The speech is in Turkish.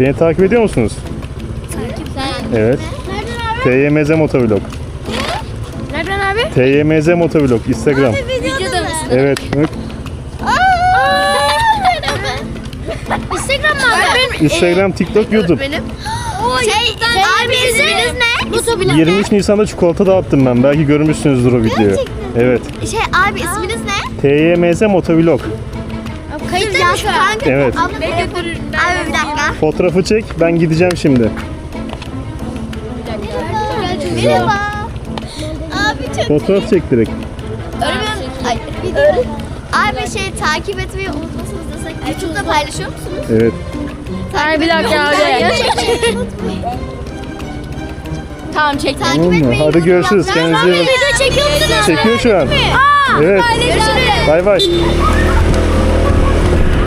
Beni takip ediyor musunuz? Evet. TYMZ Motovlog. Nereden abi? TYMZ Motovlog Instagram. Videoda mısın? Evet. bak. Instagram mı abi? Instagram, TikTok, YouTube. Benim. Şey, abi isminiz ne? Motovlog. 23 Nisan'da çikolata dağıttım ben. Belki görmüşsünüzdür o videoyu. Evet. Şey abi isminiz ne? TYMZ Motovlog. Kayıtta mı şu an? Evet. Abi bir dakika. Fotoğrafı çek. Ben gideceğim şimdi. Merhaba. Abi çok Fotoğraf çek direkt. Öğretmen, ay, Abi şey takip etmeyi unutmasınız desek YouTube'da paylaşıyor musunuz? Evet. Hayır bir dakika abi. tamam çek. Takip Tamam mı? etmeyi Hadi görüşürüz. Kendinize iyi bakın. Video çekiyor musunuz? Çekiyor şu an. Evet. Bay bay.